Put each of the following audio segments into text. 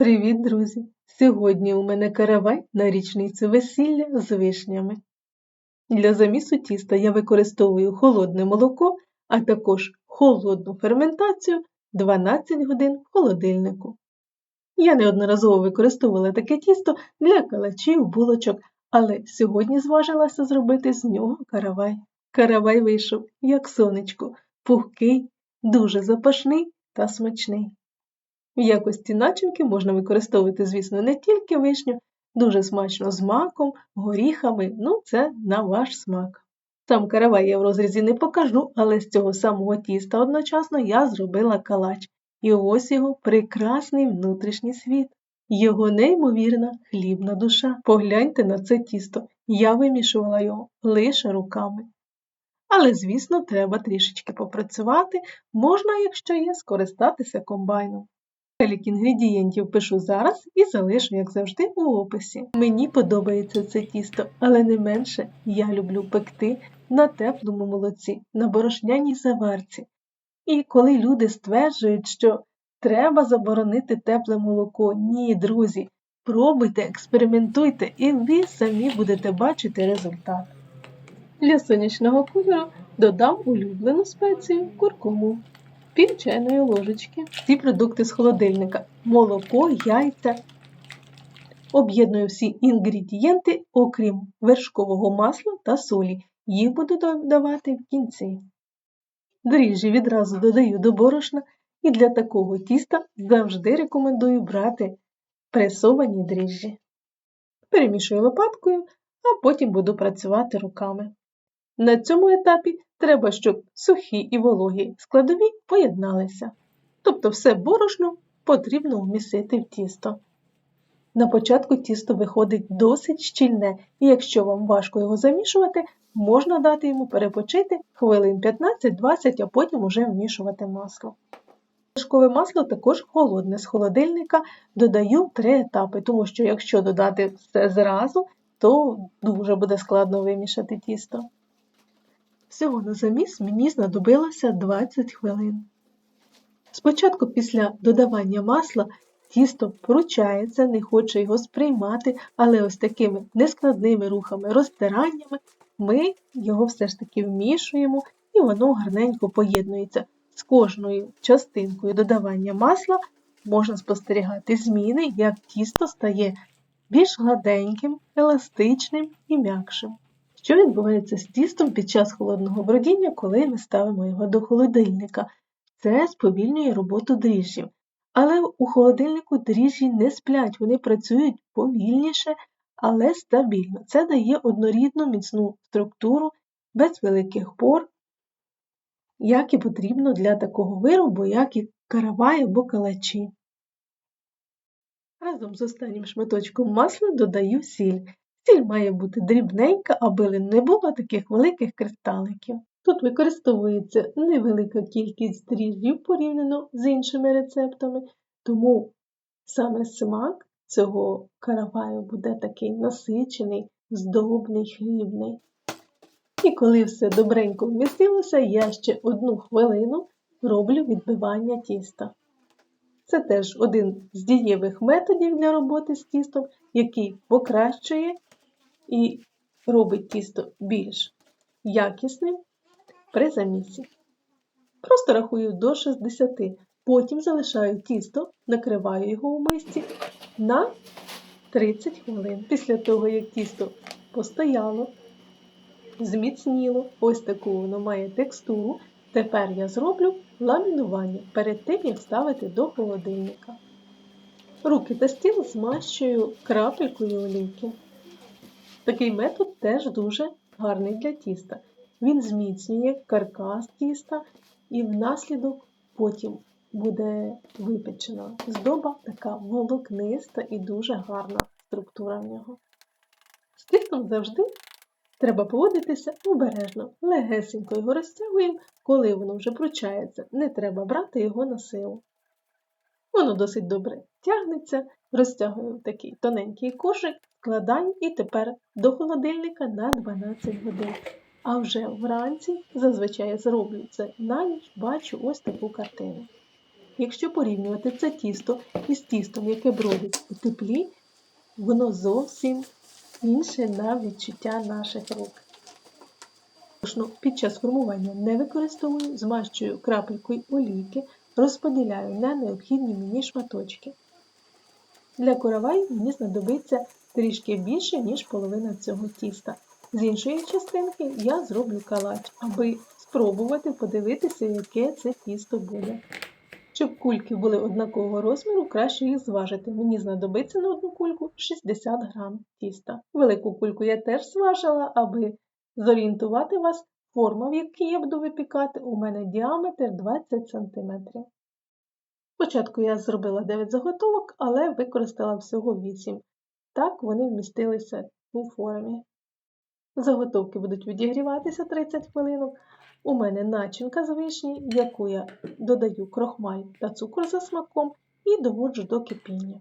Привіт, друзі! Сьогодні у мене каравай на річницю весілля з вишнями. Для замісу тіста я використовую холодне молоко, а також холодну ферментацію 12 годин в холодильнику. Я неодноразово використовувала таке тісто для калачів, булочок, але сьогодні зважилася зробити з нього каравай. Каравай вийшов, як сонечко, пухкий, дуже запашний та смачний. В якості начинки можна використовувати, звісно, не тільки вишню, дуже смачно з маком, горіхами, ну це на ваш смак. Сам каравай я в розрізі не покажу, але з цього самого тіста одночасно я зробила калач. І ось його прекрасний внутрішній світ, його неймовірна хлібна душа. Погляньте на це тісто, я вимішувала його лише руками. Але, звісно, треба трішечки попрацювати, можна, якщо є, скористатися комбайном. Перелік інгредієнтів пишу зараз і залишу, як завжди, у описі. Мені подобається це тісто, але не менше я люблю пекти на теплому молоці, на борошняній заварці. І коли люди стверджують, що треба заборонити тепле молоко, ні, друзі, пробуйте, експериментуйте, і ви самі будете бачити результат. Для сонячного кольору додам улюблену спецію куркуму пів чайної ложечки. Ці продукти з холодильника, молоко, яйця. Об'єдную всі інгредієнти, окрім вершкового масла та солі. Їх буду додавати в кінці. Дріжджі відразу додаю до борошна і для такого тіста завжди рекомендую брати пресовані дріжджі. Перемішую лопаткою, а потім буду працювати руками. На цьому етапі треба, щоб сухі і вологі складові поєдналися. Тобто все борошно потрібно вмісити в тісто. На початку тісто виходить досить щільне, і якщо вам важко його замішувати, можна дати йому перепочити хвилин 15-20, а потім уже вмішувати масло. Вершкове масло також холодне з холодильника додаю три етапи, тому що якщо додати все зразу, то дуже буде складно вимішати тісто. Всього на заміс мені знадобилося 20 хвилин. Спочатку після додавання масла тісто поручається, не хоче його сприймати, але ось такими нескладними рухами, розтираннями ми його все ж таки вмішуємо і воно гарненько поєднується. З кожною частинкою додавання масла можна спостерігати зміни, як тісто стає більш гладеньким, еластичним і м'якшим. Що відбувається з тістом під час холодного бродіння, коли ми ставимо його до холодильника? Це сповільнює роботу дріжджів. Але у холодильнику дріжджі не сплять, вони працюють повільніше, але стабільно. Це дає однорідну міцну структуру без великих пор, як і потрібно для такого виробу, як і каравай або калачі. Разом з останнім шматочком масла додаю сіль. Сіль має бути дрібненька, аби не було таких великих кристаликів. Тут використовується невелика кількість дріжджів порівняно з іншими рецептами, тому саме смак цього караваю буде такий насичений, здобний, хлібний. І коли все добренько вмістилося, я ще одну хвилину роблю відбивання тіста. Це теж один з дієвих методів для роботи з тістом, який покращує і робить тісто більш якісним при замісі. Просто рахую до 60, потім залишаю тісто, накриваю його у мисці на 30 хвилин. Після того, як тісто постояло, зміцніло, ось таку воно має текстуру. Тепер я зроблю ламінування перед тим, як ставити до холодильника. Руки та стіл змащую крапелькою олійки. Такий метод теж дуже гарний для тіста. Він зміцнює каркас тіста і внаслідок потім буде випечена здоба така волокниста і дуже гарна структура в нього. З тістом завжди треба поводитися обережно, легесенько його розтягуємо, коли воно вже пручається, не треба брати його на силу. Воно досить добре тягнеться, розтягую такий тоненький кошик, складаю і тепер до холодильника на 12 годин. А вже вранці, зазвичай зроблю це на ніч, бачу ось таку картину. Якщо порівнювати це тісто із тістом, яке бродить у теплі, воно зовсім інше на відчуття наших рук. Борошно під час формування не використовую, змащую крапелькою олійки, розподіляю на необхідні мені шматочки. Для коровай мені знадобиться трішки більше, ніж половина цього тіста. З іншої частинки я зроблю калач, аби спробувати подивитися, яке це тісто буде. Щоб кульки були однакового розміру, краще їх зважити. Мені знадобиться на одну кульку 60 грам тіста. Велику кульку я теж зважила, аби зорієнтувати вас, форма, в якій я буду випікати, у мене діаметр 20 см. Спочатку я зробила 9 заготовок, але використала всього 8. Так вони вмістилися у формі. Заготовки будуть відігріватися 30 хвилинок. У мене начинка з вишні, яку я додаю крохмаль та цукор за смаком і доводжу до кипіння.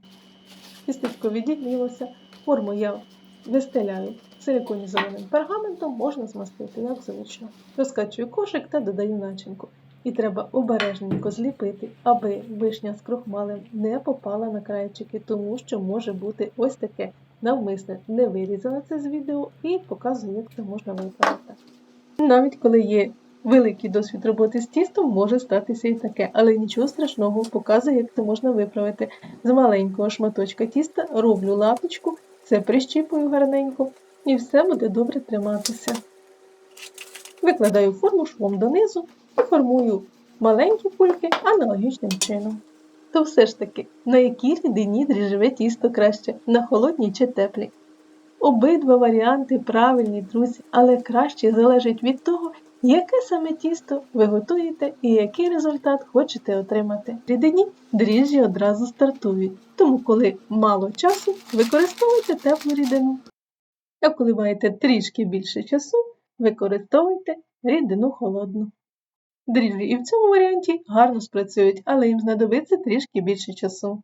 Тістечко відігрілося, форму я вистеляю силиконізованим пергаментом, можна змастити, як зручно. Розкачую кошик та додаю начинку. І треба обережненько зліпити, аби вишня з крохмалем не попала на крайчики, тому що може бути ось таке навмисне не вирізане це з відео і показую, як це можна виправити. Навіть коли є великий досвід роботи з тістом, може статися і таке, але нічого страшного, показую, як це можна виправити. З маленького шматочка тіста роблю лапочку, це прищіпую гарненько, і все буде добре триматися. Викладаю форму швом донизу і формую маленькі кульки аналогічним чином. То все ж таки, на якій рідині дріжджеве тісто краще, на холодній чи теплій? Обидва варіанти правильні, друзі, але краще залежить від того, яке саме тісто ви готуєте і який результат хочете отримати. В рідині дріжджі одразу стартують, тому коли мало часу, використовуйте теплу рідину. А коли маєте трішки більше часу, використовуйте рідину холодну. Дріжджі і в цьому варіанті гарно спрацюють, але їм знадобиться трішки більше часу.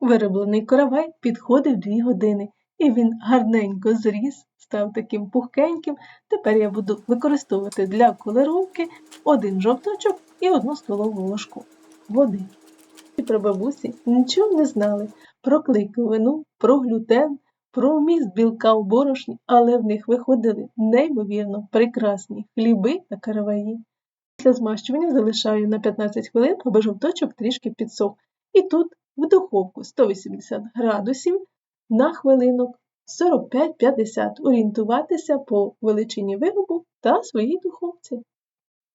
Вироблений коровай підходив 2 години, і він гарненько зріс, став таким пухкеньким. Тепер я буду використовувати для колеровки один жовточок і одну столову ложку води. І про бабусі нічого не знали про клейковину, про глютен, про вміст білка у борошні, але в них виходили неймовірно прекрасні хліби та караваї. Після змащування залишаю на 15 хвилин, аби жовточок трішки підсох. І тут в духовку 180 градусів на хвилинок 45-50 орієнтуватися по величині виробу та своїй духовці.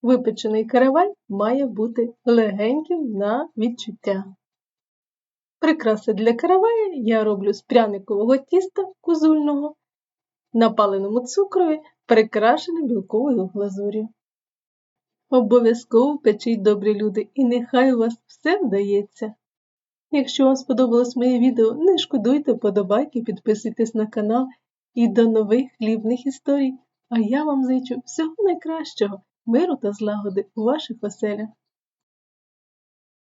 Випечений каравай має бути легеньким на відчуття. Прикраси для каравая я роблю з пряникового тіста кузульного, на паленому цукрові, прикрашене білковою глазур'ю. Обов'язково печіть добрі люди, і нехай у вас все вдається. Якщо вам сподобалось моє відео, не шкодуйте подобайки, підписуйтесь на канал і до нових хлібних історій. А я вам зичу всього найкращого, миру та злагоди у ваших оселях.